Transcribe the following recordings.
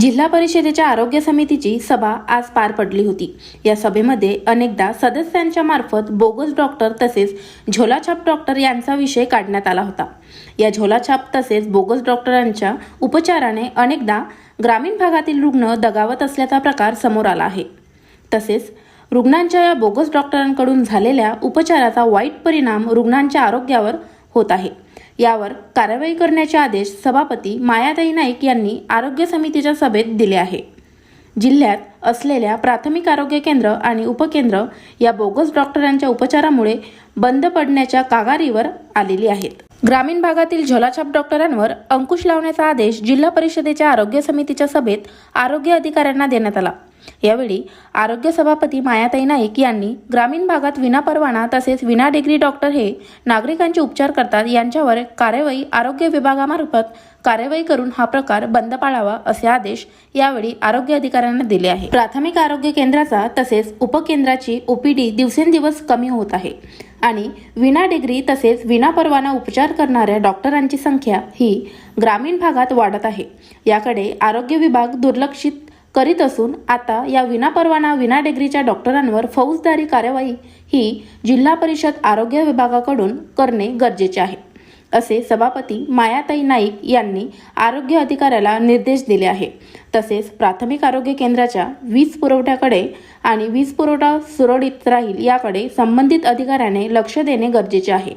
जिल्हा परिषदेच्या आरोग्य समितीची सभा आज पार पडली होती. या सभेमध्ये अनेकदा सदस्यांच्या मार्फत बोगस डॉक्टर तसेच झोलाछाप डॉक्टर यांचा विषय काढण्यात आला होता. या झोलाछाप तसेच बोगस डॉक्टरांच्या उपचाराने अनेकदा ग्रामीण भागातील रुग्ण दगावत असल्याचा प्रकार समोर आला आहे. तसेच रुग्णांच्या या बोगस डॉक्टरांकडून झालेल्या उपचाराचा वाईट परिणाम रुग्णांच्या आरोग्यावर होत आहे. यावर कारवाई करण्याचे आदेश सभापती मायाताई नाईक यांनी आरोग्य समितीच्या सभेत दिले आहे. जिल्ह्यात असलेल्या प्राथमिक आरोग्य केंद्र आणि उपकेंद्र या बोगस डॉक्टरांच्या उपचारामुळे बंद पडण्याच्या कागारीवर आलेली आहेत. ग्रामीण भागातील झोलाछाप डॉक्टरांवर अंकुश लावण्याचा आदेश जिल्हा परिषदेच्या आरोग्य समितीच्या सभेत आरोग्य अधिकाऱ्यांना देण्यात आला. यावेळी आरोग्य सभापती मायाताई नाईक यांनी ग्रामीण भागात विनापरवाना तसेच विना डिग्री डॉक्टर हे नागरिकांचे उपचार करतात यांच्यावर कार्यवाही आरोग्य विभागामार्फत कार्यवाही करून हा प्रकार बंद पाळावा असे आदेश यावेळी आरोग्य अधिकाऱ्यांना दिले आहे. प्राथमिक आरोग्य केंद्राचा तसेच उपकेंद्राची ओपीडी दिवसेंदिवस कमी होत आहे आणि विना डिग्री तसेच विना परवाना उपचार करणाऱ्या डॉक्टरांची संख्या ही ग्रामीण भागात वाढत आहे. याकडे आरोग्य विभाग दुर्लक्षित करीत असून आता या विनापरवाना विना डिग्रीच्या डॉक्टरांवर फौजदारी कार्यवाही ही जिल्हा परिषद आरोग्य विभागाकडून करणे गरजेचे आहे असे सभापती मायाताई नाईक यांनी आरोग्य अधिकाऱ्याला निर्देश दिले आहे. तसेच प्राथमिक आरोग्य केंद्राच्या वीज पुरवठ्याकडे आणि वीज पुरवठा सुरळीत राहील याकडे संबंधित अधिकाऱ्याने लक्ष देणे गरजेचे आहे.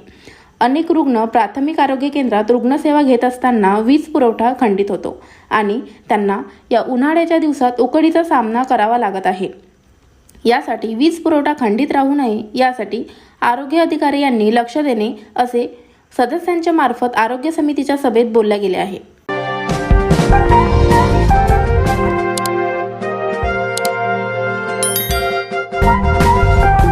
अनेक रुग्ण प्राथमिक आरोग्य केंद्रात रुग्णसेवा घेत असताना वीज पुरवठा खंडित होतो आणि त्यांना या उन्हाळ्याच्या दिवसात उकडीचा सामना करावा लागत आहे. यासाठी वीज पुरवठा खंडित राहू नये यासाठी आरोग्य अधिकारी यांनी लक्ष देणे असे सदस्यांच्या मार्फत आरोग्य समितीच्या सभेत बोलल्या गेले आहे.